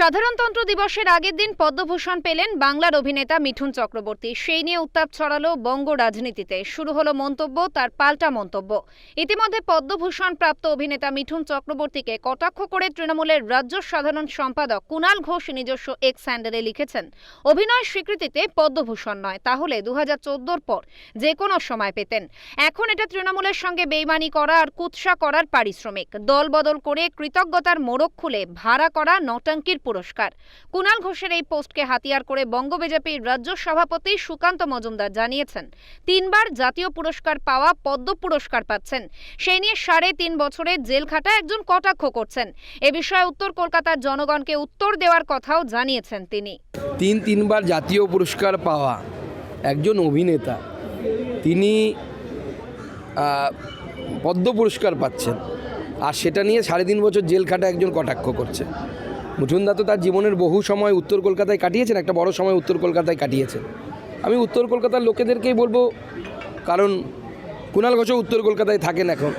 সাধারণতন্ত্র দিবসের আগের দিন পদ্মভূষণ পেলেন বাংলার অভিনেতা মিঠুন চক্রবর্তী। সেই নিয়ে উত্তাপ ছড়ালো বঙ্গ রাজনীতিতে। শুরু হলো মন্তব্য, তার পাল্টা মন্তব্য। ইতিমধ্যে পদ্মভূষণ প্রাপ্ত অভিনেতা মিঠুন চক্রবর্তীকে কটাক্ষ করে তৃণমূলের রাজ্য সাধারণ সম্পাদক কুণাল ঘোষ নিজস্ব এক্স হ্যান্ডেলে লিখেছেন, অভিনয় স্বীকৃতিতে পদ্মভূষণ নয়, তাহলে দু হাজার পর যে কোনো সময় পেতেন। এখন এটা তৃণমূলের সঙ্গে বেইমানি করা আর কুৎসা করার পারিশ্রমিক। দল বদল করে কৃতজ্ঞতার মোড়ক খুলে ভাড়া করা নটাঙ্কির পুরস্কার। কুণাল ঘোষের এই পোস্টকে হাতিয়ার করে বঙ্গ বিজেপির রাজ্য সভাপতি সুকান্ত মজুমদার জানিয়েছেন, তিনবার জাতীয় পুরস্কার পাওয়া পদ্ম পুরস্কার পাচ্ছেন। সেই নিয়ে সাড়ে তিন বছরে জেল খাটা একজন কটাক্ষ করছেন। এ বিষয়ে উত্তর কলকাতার জনগণকে উত্তর দেওয়ার কথাও জানিয়েছেন তিনি। তিন তিনবার জাতীয় পুরস্কার পাওয়া একজন অভিনেতা, তিনি পদ্ম পুরস্কার পাচ্ছেন। আর সেটা নিয়ে সাড়ে তিন বছর জেল খাটা একজন কটাক্ষ করছে। মুঠুনদা তো তার জীবনের বহু সময় উত্তর কলকাতায় কাটিয়েছেন, একটা বড় সময় উত্তর কলকাতায় কাটিয়েছেন। আমি উত্তর কলকাতার লোকেদেরকেই বলব, কারণ কুণাল ঘোষও উত্তর কলকাতায় থাকেন এখন।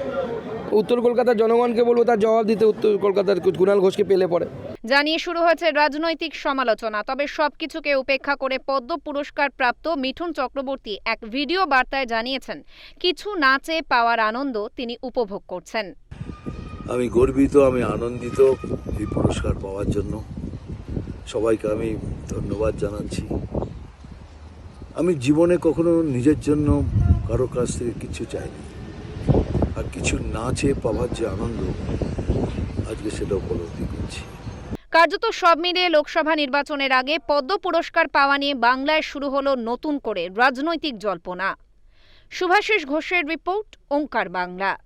উত্তর কলকাতার জনগণকে বলব, তার জবাব দিতে উত্তর কলকাতার কুণাল ঘোষকে পেলে পড়ে। জানিয়ে শুরু হয়েছে রাজনৈতিক সমালোচনা, তবে সবকিছুকে উপেক্ষা করে পদ্ম পুরস্কার প্রাপ্ত মিঠুন চক্রবর্তী এক ভিডিও বার্তায় জানিয়েছেন, কিছু নাচে পাওয়ার আনন্দ তিনি উপভোগ করছেন। আমি গর্বিত, আমি আনন্দিত এই পুরস্কার পাওয়ার জন্য। সবাইকে আমি ধন্যবাদ জানাচ্ছি। আমি জীবনে কখনো নিজের জন্য কারও কাছ থেকে কিছু চাইনি। আর কিছু না চেয়ে পাওয়ার যে আনন্দ, আজকে সেটা উপলব্ধি করছি। কার্যত সব মিলিয়ে লোকসভা নির্বাচনের আগে পদ্ম পুরস্কার পাওয়া নিয়ে বাংলায় শুরু হলো নতুন করে রাজনৈতিক জল্পনা। শুভাশিস ঘোষের রিপোর্ট, ওঙ্কার বাংলা।